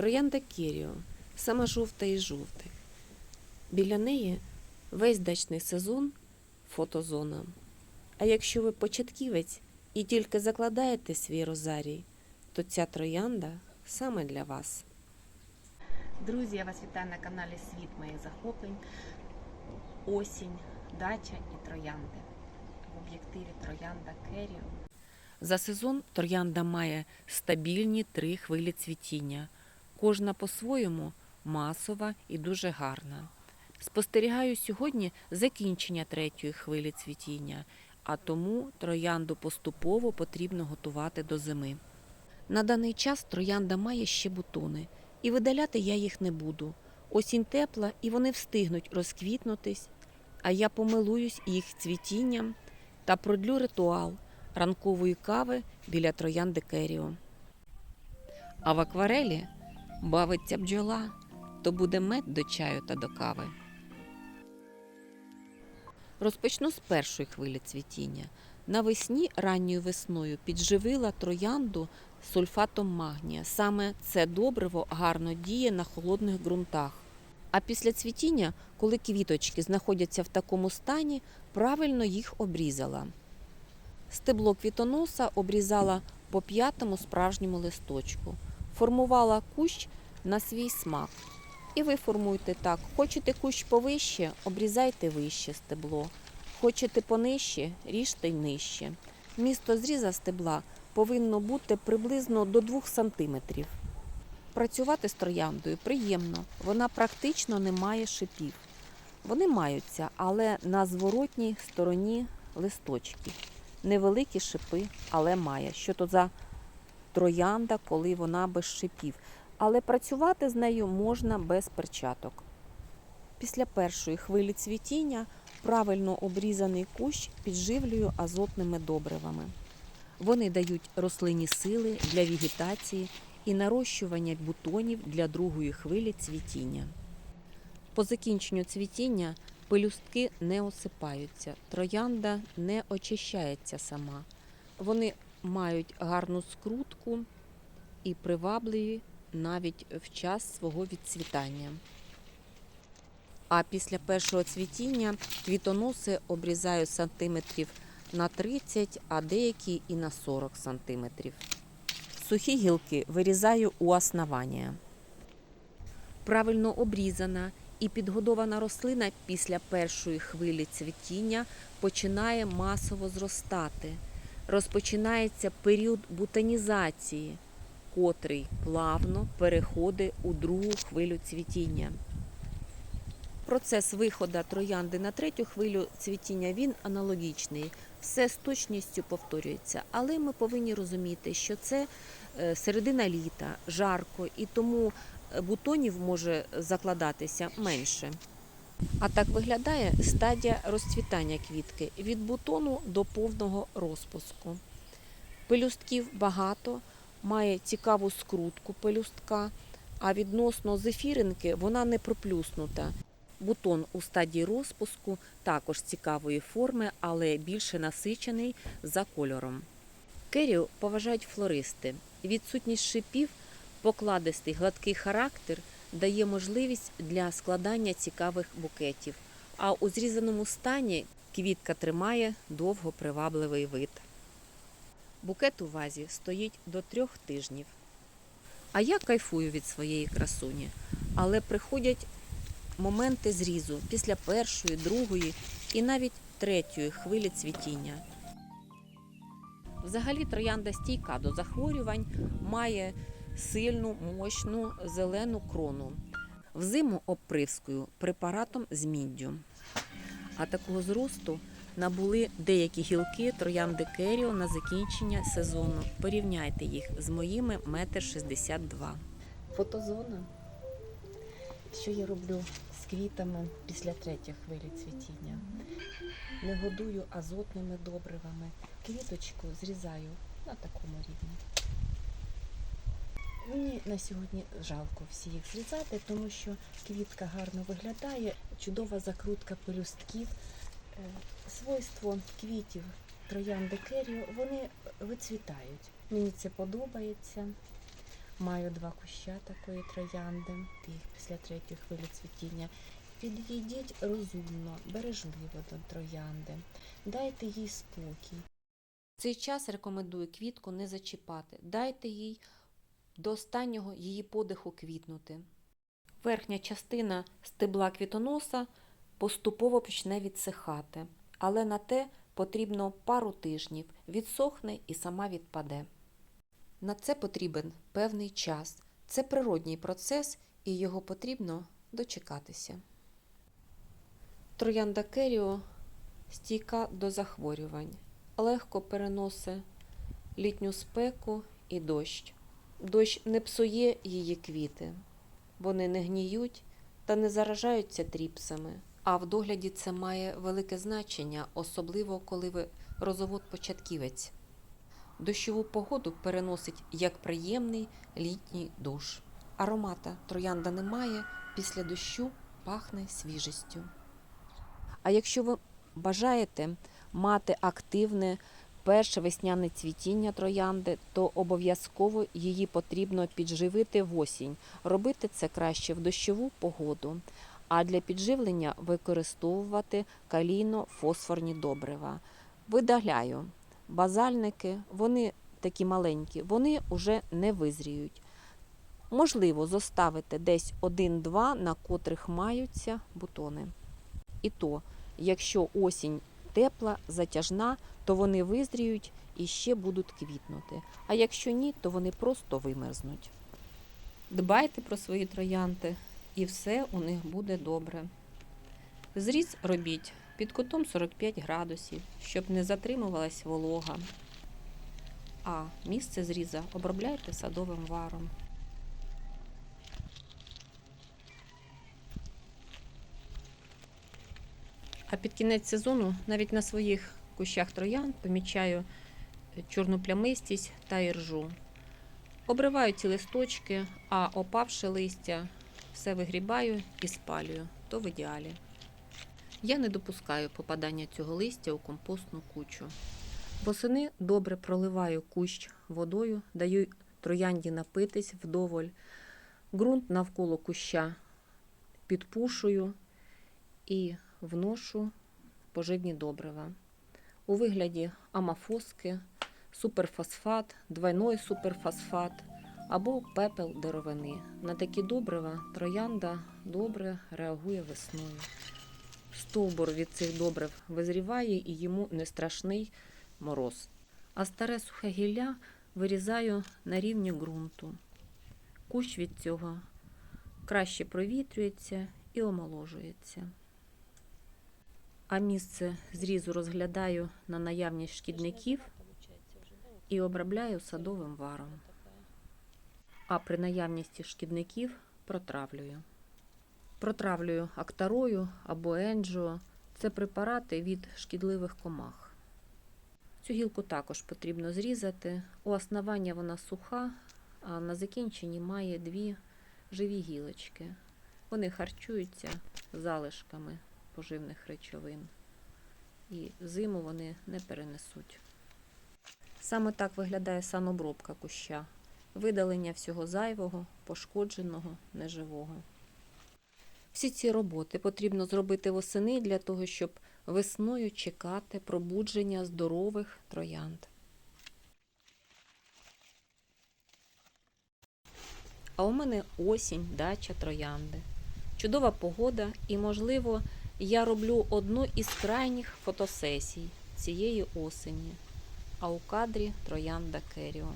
Троянда Кіріо, сама жовта із жовтих. Біля неї весь дачний сезон фотозона. А якщо ви початківець і тільки закладаєте свій розарій, то ця троянда саме для вас. Друзі, я вас вітаю на каналі Світ моїх захоплень. Осінь, дача і троянди. В об'єктиві троянда Керіо. За сезон троянда має стабільні три хвилі цвітіння. Кожна по-своєму масова і дуже гарна. Спостерігаю сьогодні закінчення третьої хвилі цвітіння, а тому троянду поступово потрібно готувати до зими. На даний час троянда має ще бутони, і видаляти я їх не буду. Осінь тепла, і вони встигнуть розквітнутись, а я помилуюсь їх цвітінням та продлю ритуал ранкової кави біля троянди Керіо. А в акварелі бавиться бджола, то буде мед до чаю та до кави. Розпочну з першої хвилі цвітіння. Навесні ранньою весною підживила троянду сульфатом магнія. Саме це добриво гарно діє на холодних ґрунтах. А після цвітіння, коли квіточки знаходяться в такому стані, правильно їх обрізала. Стебло квітоноса обрізала по п'ятому справжньому листочку, формувала кущ на свій смак. І ви формуйте так: хочете кущ повище, обрізайте вище стебло. Хочете понижче, ріжте й нижче. Місто зріза стебла повинно бути приблизно до 2 см. Працювати з трояндою приємно, вона практично не має шипів. Вони маються, але на зворотній стороні листочків. Невеликі шипи, але має. Що то за троянда, коли вона без шипів. Але працювати з нею можна без перчаток. Після першої хвилі цвітіння правильно обрізаний кущ підживлюю азотними добривами. Вони дають рослині сили для вегетації і нарощування бутонів для другої хвилі цвітіння. По закінченню цвітіння пелюстки не осипаються, троянда не очищається сама. Вони мають гарну скрутку і привабливі навіть в час свого відцвітання. А після першого цвітіння квітоноси обрізаю сантиметрів на 30, а деякі і на 40 сантиметрів. Сухі гілки вирізаю у основання. Правильно обрізана і підгодована рослина після першої хвилі цвітіння починає масово зростати. Розпочинається період бутанізації, котрий плавно переходить у другу хвилю цвітіння. Процес виходу троянди на третю хвилю цвітіння він аналогічний, все з точністю повторюється. Але ми повинні розуміти, що це е, середина літа, жарко, і тому е, бутонів може закладатися менше. А так виглядає стадія розцвітання квітки від бутону до повного розпуску. Пелюстків багато, має цікаву скрутку пелюстка, а відносно зефіринки вона не проплюснута. Бутон у стадії розпуску також цікавої форми, але більше насичений за кольором. Керіо поважають флористи. Відсутність шипів, покладистий гладкий характер дає можливість для складання цікавих букетів. А у зрізаному стані квітка тримає довго привабливий вид. Букет у вазі стоїть до трьох тижнів. А я кайфую від своєї красуні, але приходять моменти зрізу після першої, другої і навіть третьої хвилі цвітіння. Взагалі троянда стійка до захворювань, має сильну, мощну зелену крону. Взиму обприскую препаратом з міддю. А такого зросту набули деякі гілки троянди Керіо на закінчення сезону. Порівняйте їх з моїми метр шістдесят два. Фотозона. Що я роблю з квітами після третьої хвилі цвітіння? Не годую азотними добривами. Квіточку зрізаю на такому рівні. Мені на сьогодні жалко всі їх зрізати, тому що квітка гарно виглядає, чудова закрутка пелюстків. Е, Свойство квітів троянди Керіо, вони вицвітають. Мені це подобається. Маю два куща такої троянди, і після третьої хвилі цвітіння. Підійдіть розумно, бережливо до троянди, дайте їй спокій. Цей час рекомендую квітку не зачіпати, дайте їй до останнього її подиху квітнути. Верхня частина стебла квітоноса поступово почне відсихати, але на те потрібно пару тижнів, відсохне і сама відпаде. На це потрібен певний час. Це природній процес і його потрібно дочекатися. Троянда Керіо стійка до захворювань, легко переносить літню спеку і дощ. Дощ не псує її квіти, вони не гніють та не заражаються тріпсами. А в догляді це має велике значення, особливо коли ви розовод-початківець. Дощову погоду переносить як приємний літній душ. Аромата троянда немає, після дощу пахне свіжістю. А якщо ви бажаєте мати активне перше весняне цвітіння троянди, то обов'язково її потрібно підживити в осінь. Робити це краще в дощову погоду. А для підживлення використовувати калійно-фосфорні добрива. Видаляю базальники, вони такі маленькі, вони вже не визріють. Можливо, зоставити десь один-два, на котрих маються бутони. І то, якщо осінь тепла, затяжна, то вони визріють і ще будуть квітнути. А якщо ні, то вони просто вимерзнуть. Дбайте про свої троянди, і все у них буде добре. Зріз робіть під кутом 45 градусів, щоб не затримувалась волога. А місце зріза обробляйте садовим варом. А під кінець сезону навіть на своїх кущах троян помічаю чорну плямистість та іржу. Обриваю ці листочки, а опавши листя все вигрібаю і спалюю, то в ідеалі. Я не допускаю попадання цього листя у компостну кучу. Восени добре проливаю кущ водою, даю троянді напитись вдоволь. Ґрунт навколо куща підпушую і вношу поживні добрива. У вигляді амафоски, суперфосфат, двойной суперфосфат або пепел деревини. На такі добрива троянда добре реагує весною. Стовбур від цих добрив визріває і йому не страшний мороз. А старе сухе гілля вирізаю на рівні ґрунту. Кущ від цього краще провітрюється і омоложується. А місце зрізу розглядаю на наявність шкідників і обробляю садовим варом. А при наявності шкідників протравлюю. Протравлюю актарою або енджіо. Це препарати від шкідливих комах. Цю гілку також потрібно зрізати. У основання вона суха, а на закінченні має дві живі гілочки. Вони харчуються залишками поживних речовин. І зиму вони не перенесуть. Саме так виглядає санобробка куща. Видалення всього зайвого, пошкодженого, неживого. Всі ці роботи потрібно зробити восени для того, щоб весною чекати пробудження здорових троянд. А у мене осінь, дача троянди. Чудова погода, і, можливо, я роблю одну із крайніх фотосесій цієї осені. А у кадрі троянда Керіо.